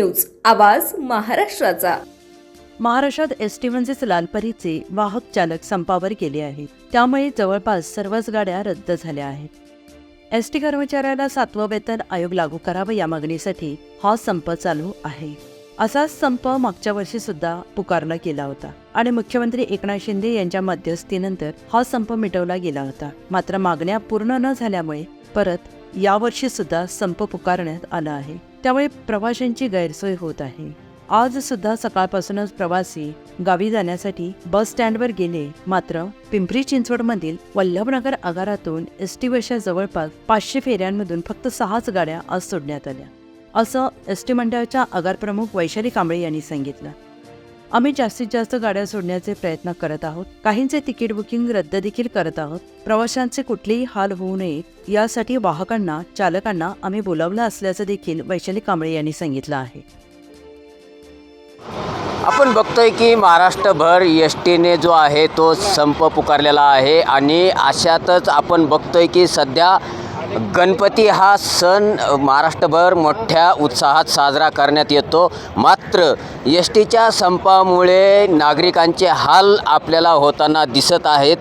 News आवाज महाराष्ट्राचा. महाराष्ट्रात एस टी म्हणजेच लालपरीचे वाहक चालक संपावर गेले आहेत. त्यामुळे जवळपास सर्वच गाड्या रद्द झाल्या आहेत. एस टी कर्मचाऱ्याला सातवं वेतन आयोग लागू करावं या मागणीसाठी हा संप चालू आहे. असाच संप मागच्या वर्षी सुद्धा पुकारला गेला होता आणि मुख्यमंत्री एकनाथ शिंदे यांच्या मध्यस्थीनंतर हा संप मिटवला गेला होता. मात्र मागण्या पूर्ण न झाल्यामुळे परत यावर्षी सुद्धा संप पुकारण्यात आला आहे. त्यामुळे प्रवाशांची गैरसोय होत आहे. आज सुद्धा सकाळपासूनच प्रवासी गावी जाण्यासाठी बस स्टँडवर गेले मात्र पिंपरी चिंचवडमधील वल्लभनगर आगारातून एस टी बसच्या जवळपास पाचशे फेऱ्यांमधून फक्त सहाच गाड्या आज सोडण्यात आल्या. असं एस टी मंडळाच्या आगारप्रमुख वैशाली कांबळे यांनी सांगितलं. आम्ही जास्तीत जास्त गाड्या सोडण्याचे प्रयत्न करत आहोत. काहींचे तिकीट बुकिंग रद्द देखील करत आहोत. प्रवाशांचे कुठलेही हाल होऊ नयेत यासाठी वाहकांना चालकांना आम्ही बोलावलं असल्याचं देखील वैशाली कांबळे यांनी सांगितलं आहे. आपण बघतोय की महाराष्ट्रभर एस टीने जो आहे तो संप पुकारलेला आहे आणि अशातच आपण बघतोय की सध्या गणपती हा सण महाराष्ट्रभर मोठ्या उत्साहात साजरा करण्यात येतो. मात्र एस टीच्या संपामुळे नागरिकांचे हाल आपल्याला होताना दिसत आहेत.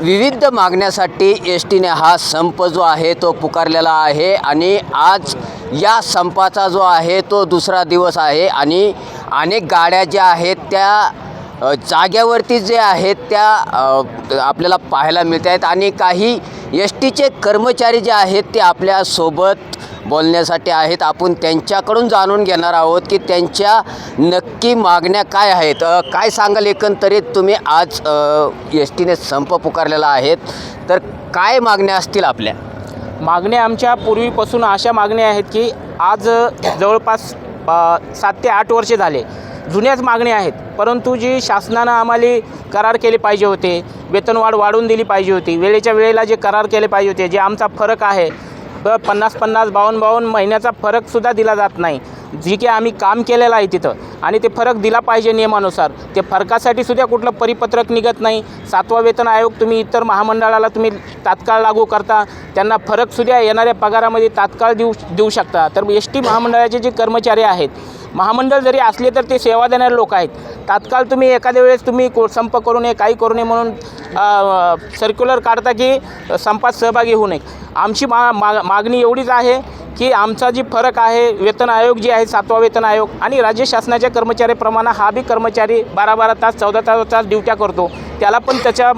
विविध मागण्यासाठी एस टीने हा संप जो आहे तो पुकारलेला आहे आणि आज या संपाचा जो आहे तो दुसरा दिवस आहे आणि अनेक गाड्या ज्या आहेत त्या जाग्यावरती जे आहेत त्या आपल्याला पाहायला मिळत आहेत आणि काही एस टीचे कर्मचारी जे आहेत ते आपल्यासोबत बोलण्यासाठी आहेत. आपण त्यांच्याकडून जाणून घेणार आहोत की त्यांच्या नक्की मागण्या काय आहेत. काय सांगाल एकंदरीत? तुम्ही आज एस टीने संप पुकारलेला आहेत तर काय मागण्या असतील आपल्या? मागण्या आमच्या पूर्वीपासून अशा मागण्या आहेत की आज जवळपास सात ते आठ वर्षे झाले. जुन्याच मागण्या आहेत. परंतु जी शासनानं आम्हाला करार केले पाहिजे होते वेतनवाढ वाढवून दिली पाहिजे होती वेळेच्या वेळेला जे करार केले पाहिजे होते जे आमचा फरक आहे ब- पन्नास पन्नास बावन्न बावन्न महिन्याचा फरकसुद्धा दिला जात नाही. जी की आम्ही काम केलेलं आहे तिथं आणि ते फरक दिला पाहिजे नियमानुसार. ते फरकासाठी सुद्धा कुठलं परिपत्रक निघत नाही. सातवा वेतन आयोग तुम्ही इतर महामंडळाला तुम्ही तात्काळ लागू करता. त्यांना फरकसुद्धा येणाऱ्या पगारामध्ये तात्काळ देऊ देऊ शकता. तर एस टी महामंडळाचे जे कर्मचारी आहेत महामंडळ जरी असले तर ते सेवा देणारे लोक आहेत. तात्काळ तुम्ही एखाद्या वेळेस तुम्ही को संप करू नये काही करू नये म्हणून सर्क्युलर काढता की संपात सहभागी होऊ नये. आमची मा मा मागणी एवढीच आहे की आमचा जी फरक आहे वेतन आयोग जे आहे सातवा वेतन आयोग आणि राज्य शासनाच्या कर्मचाऱ्याप्रमाणे हा बी कर्मचारी बारा बारा तास चौदा तास तास ड्युट्या करतो. त्याला पण त्याच्या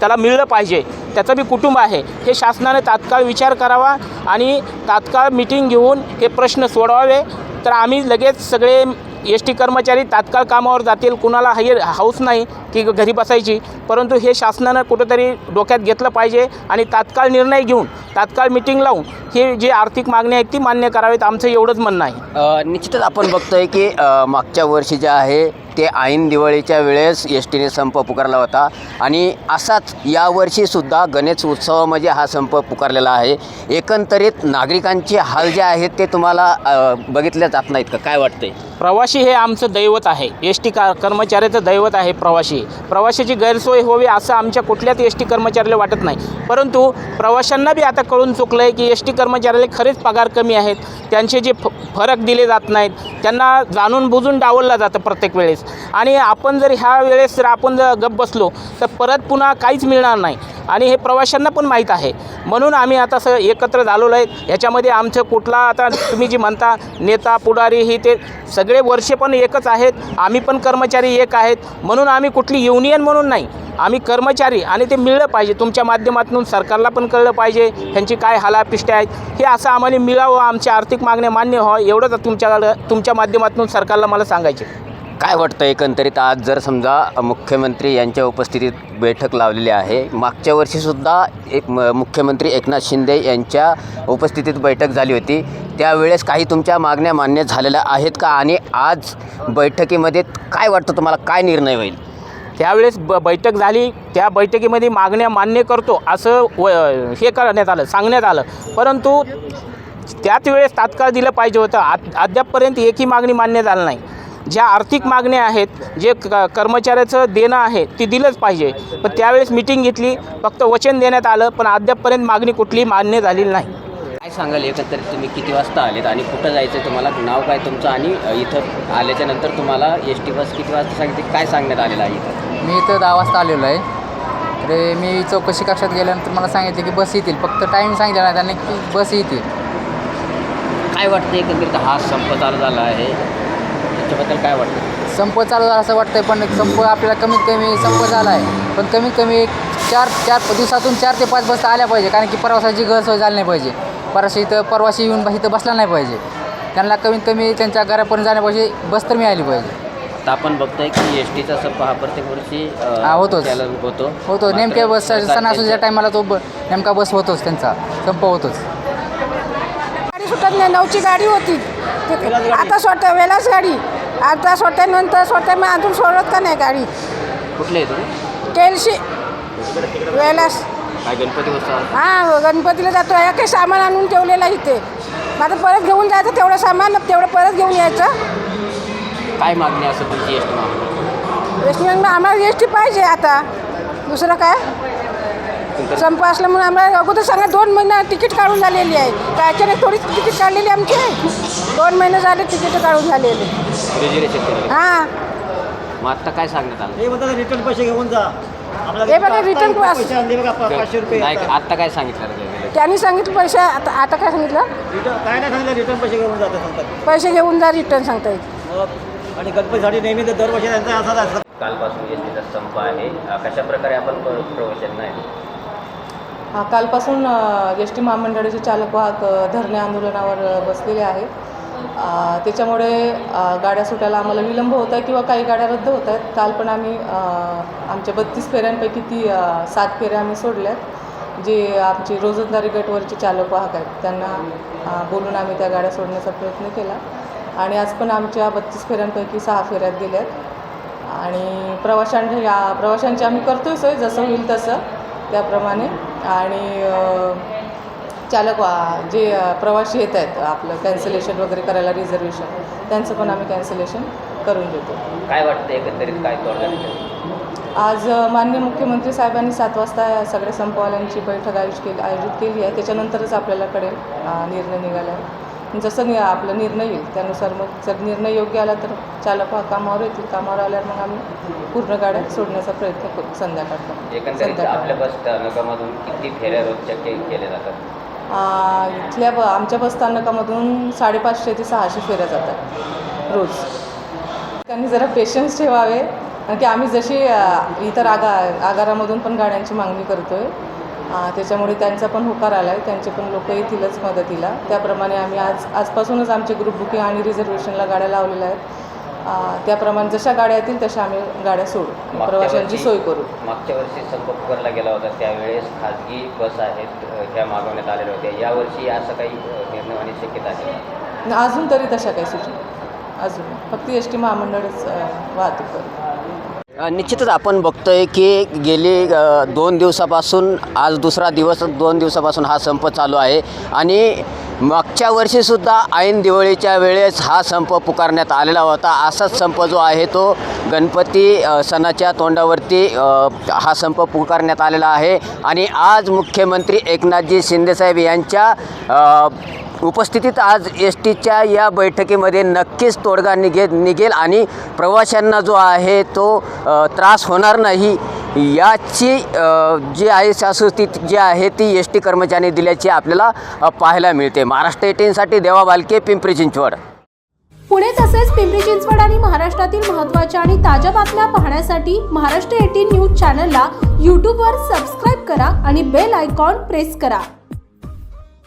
त्याला मिळलं पाहिजे. त्याचं बी कुटुंब आहे. हे शासनाने तात्काळ विचार करावा आणि तात्काळ मिटिंग घेऊन हे प्रश्न सोडवावे. तर आम्ही लगेच सगळे एस टी कर्मचारी तात्काळ कामावर जातील कुणाला हे हाऊस नाही की घरी बसायची. परंतु हे शासनानं कुठंतरी डोक्यात घेतलं पाहिजे आणि तात्काळ निर्णय घेऊन तात्काळ मिटिंग लावून हे जे आर्थिक मागणी आहेत ती मान्य करावीत. आमचं एवढंच म्हणणं आहे. निश्चितच आपण बघतोय की अ, मागच्या वर्षी जे आहे ते ऐन दिवाळीच्या वेळेस एस टीने संप पुकारला होता. आणि असाच यावर्षीसुद्धा गणेश उत्सवामध्ये हा संप पुकारलेला आहे. एकंदरीत नागरिकांचे हाल जे आहेत ते तुम्हाला अ, बघितले जात नाहीत का? काय वाटतंय? प्रवासी हे आमचं दैवत आहे. एस टी का कर्मचाऱ्याचं दैवत आहे प्रवासी. प्रवाशाची गैरसोय होवी असं आमच्या कुठल्याच एस टी कर्मचाऱ्याला वाटत नाही. परंतु प्रवाशांना बी आता कळून चुकलं आहे की एस टी कर्मचाऱ्याला खरेच पगार कमी आहेत. त्यांचे जे फ फरक दिले जात नाहीत त्यांना जाणून बुजून डावललं जातं प्रत्येक वेळेस. आणि आपण जर ह्या वेळेस जर आपण जर गप बसलो तर परत पुन्हा काहीच मिळणार नाही. आणि हे प्रवाशांना पण माहीत आहे. म्हणून आम्ही आता स एकत्र झालेलो आहे. ह्याच्यामध्ये आमचं कुठला आता तुम्ही जी म्हणता नेता पुढारी ही ते सगळे वर्षे पण एकच आहेत. आम्ही पण कर्मचारी एक आहेत. म्हणून आम्ही कुठली युनियन म्हणून नाही आम्ही कर्मचारी आणि ते मिळलं पाहिजे. तुमच्या माध्यमातून सरकारला पण कळलं पाहिजे त्यांची काय हालापिष्टे आहेत. हे असं आम्हाला मिळावं आमच्या आर्थिक मागण्या मान्य व्हावं एवढंच तुमच्याकडं तुमच्या माध्यमातून सरकारला मला सांगायचे काय वाटतं एकंदरीत आज जर समजा मुख्यमंत्री यांच्या उपस्थितीत बैठक लावलेली आहे मागच्या वर्षीसुद्धा एक म मुख्यमंत्री एकनाथ शिंदे यांच्या उपस्थितीत बैठक झाली होती. त्यावेळेस काही तुमच्या मागण्या मान्य झालेल्या आहेत का? आणि आज बैठकीमध्ये काय वाटतं तुम्हाला? काय निर्णय होईल? त्यावेळेस ब बैठक झाली. त्या बैठकीमध्ये मागण्या मान्य करतो असं व हे करण्यात आलं सांगण्यात आलं. परंतु त्याच वेळेस तात्काळ दिलं पाहिजे होतं. आ अद्यापपर्यंत एकही मागणी मान्य झालं नाही. ज्या आर्थिक मागण्या आहेत जे क कर्मचाऱ्याचं देणं आहे ती दिलंच पाहिजे. पण त्यावेळेस मिटिंग घेतली फक्त वचन देण्यात आलं पण अद्यापपर्यंत मागणी कुठलीही मान्य झालेली नाही. काय सांगाल एकंदरीत? तुम्ही किती वाजता आलेत आणि कुठं जायचं तुम्हाला? नाव काय तुमचं? आणि इथं आल्याच्यानंतर तुम्हाला एस टी बस किती वाजता सांगितली काय सांगण्यात आलेलं आहे इथं? मी इथं दहा वाजता आलेलो आहे. तर मी चौकशी कक्षात गेल्यानंतर मला सांगितले की बस येतील. फक्त टाईम सांगितलं नाही त्यांनी की बस येतील काय वाटतं एकंदरीत? हा संप चालू झाला आहे. त्याच्याबद्दल काय वाटतं संप चालू झाला असं वाटतंय पण संप आपल्याला कमीत कमी संप झाला आहे. पण कमीत कमी चार चार दिवसातून चार ते पाच बसता आल्या पाहिजे कारण की प्रवासाची गैरसोय झाली नाही पाहिजे. परवाशी इथं परवाशी येऊन इथं बसला नाही पाहिजे. त्यांना कमीत कमी त्यांच्या घरापर्यंत जाण्यापाहिजे बस तर मिळाली पाहिजे. आता आपण बघतोय की एस टीचा संप हा प्रत्येक वर्षी होतोच. होतो. होतो. नेमक्या बस सणासुदीच्या टायमाला तो नेमका बस होतोच त्यांचा. संप होतोच. गाडी सुटत नाही. नऊची गाडी होती. ते- आता सोडतं वेलाच गाडी. आता सोडल्यानंतर सोडते मग अजून सोडत का नाही गाडी? कुठले आहे तुम्ही? केलशी. वेलास. गणपती उत्सव? हां गणपतीला जातो. या काही सामान आणून ठेवलेलं आहे इथे. आता परत घेऊन जायचं. तेवढं सामान तेवढं परत घेऊन यायचं. काय मागणी असं तुमची एस टी मागणी? एस टी आम्हाला एस टी पाहिजे आता. दुसरं काय? संप असलं म्हणून आम्हाला अगोदर सांगा दोन महिना तिकीट काढून झालेली आहे. काय नाही थोडी तिकीट काढलेली आमची? दोन महिने झाले तिकीट काढून झालेली. हां. मग आता काय सांगण्यात आलं? हे रिटर्न पैसे घेऊन जा. आपल्याला हे बघा, रुपये. नाही. आता काय सांगितलं? त्यांनी सांगितलं पैसे आता आता काय सांगितलं? रिटर्न काय नाही सांगितलं रिटर्न पैसे घेऊन जातात सांगतात पैसे घेऊन जा रिटर्न सांगता येईल. आणि गणपतीसाठी नेहमी ते दरवर्षी त्यांचा असाच असतं कालपासून एस टीचा संप आहे कशा प्रकारे आपण प्र- प्रवचन नाही हा, कालपासून एस टी महामंडळाचे चालक वाहक धरणे आंदोलनावर बसलेले आहेत. अ, त्याच्यामुळे गाड्या सुटायला आम्हाला विलंब होत आहे किंवा काही गाड्या रद्द होत आहेत. काल पण आम्ही आमच्या बत्तीस फेऱ्यांपैकी ती सात फेऱ्या आम्ही सोडल्यात जे आमचे रोजंदारी गटवरचे चालक वाहक आहेत. त्यांना बोलून आम्ही त्या गाड्या सोडण्याचा प्रयत्न केला. आणि आज पण आमच्या बत्तीस फेऱ्यांपैकी सहा फेऱ्यात गेल्यात आणि प्रवाशांच्या या प्रवाशांची आम्ही करतोय सोय जसं होईल तसं त्याप्रमाणे. आणि चालक वा- जे प्रवासी येत आहेत आपलं कॅन्सलेशन वगैरे करायला रिझर्वेशन त्यांचं पण आम्ही कॅन्सलेशन करून देतो. काय वाटतं एकंदरीत काय आज अ, माननीय मुख्यमंत्री साहेबांनी सात वाजता सगळ्या संपवाल्यांची बैठक आयोजित केली आयोजित केली आहे. त्याच्यानंतरच आपल्याला कळेल निर्णय निघाला आहे जसं नि आपला निर्णय येईल त्यानुसार मग जर निर्णय योग्य आला तर चालक हा कामावर येतील. कामावर आल्यावर मग आम्ही पूर्ण गाड्या सोडण्याचा प्रयत्न करू एकंदरीत संध्याकाळ. आपल्या बस स्थानकामधून किती फेऱ्या रोजच्या केल्या जातात? इथल्या ब आमच्या बस स्थानकामधून साडेपाचशे ते सहाशे फेऱ्या जातात रोज. त्यांनी जरा पेशन्स ठेवावे कारण की आम्ही जशी इतर आगा आगारामधून पण गाड्यांची मागणी करतो आहे त्याच्यामुळे त्यांचा पण होकार आला आहे त्यांचे पण लोक येतीलच मदतीला. त्याप्रमाणे आम्ही आज आजपासूनच आमचे ग्रुप बुकिंग आणि रिझर्वेशनला गाड्या लावलेल्या आहेत. त्याप्रमाणे जशा गाड्या येतील तशा आम्ही गाड्या सोडू प्रवाशांची सोय करू. मागच्या वर्षी संप पुकारला गेला होता. त्यावेळेस खाजगी बस आहेत ह्या मागवण्यात आलेल्या होत्या. यावर्षी असं काही निर्णय होण्याची शक्यता आहे? अजून तरी तशा काही सूचना अजून. फक्त एस टी महामंडळच वाहतूक करतं अ, निश्चितच आपण बघतोय की गेली दोन दिवसापासून आज दुसरा दिवस दोन दिवसापासून हा संप चालू आहे. आणि मागच्या वर्षीसुद्धा ऐन दिवाळीच्या वेळेस हा संप पुकारण्यात आलेला होता. असाच संप जो आहे तो गणपती सणाच्या तोंडावरती हा संप पुकारण्यात आलेला आहे. आणि आज मुख्यमंत्री एकनाथजी शिंदेसाहेब यांच्या उपस्थितीत आज एस टीच्या या बैठकीमध्ये नक्कीच तोडगा निघे निघेल आणि प्रवाशांना जो आहे तो त्रास होणार नाही. याची जी आहे शाश्वती जी आहे ती एस टी कर्मचाऱ्यांनी दिल्याची आपल्याला पाहायला मिळते. महाराष्ट्र एटीनसाठी देवा बालके पिंपरी चिंचवड. पुणे तसेच पिंपरी चिंचवड आणि महाराष्ट्रातील महत्त्वाच्या आणि ताज्या बातम्या पाहण्यासाठी महाराष्ट्र एटीन न्यूज चॅनलला यूट्यूबवर सबस्क्राईब करा आणि बेल आयकॉन प्रेस करा.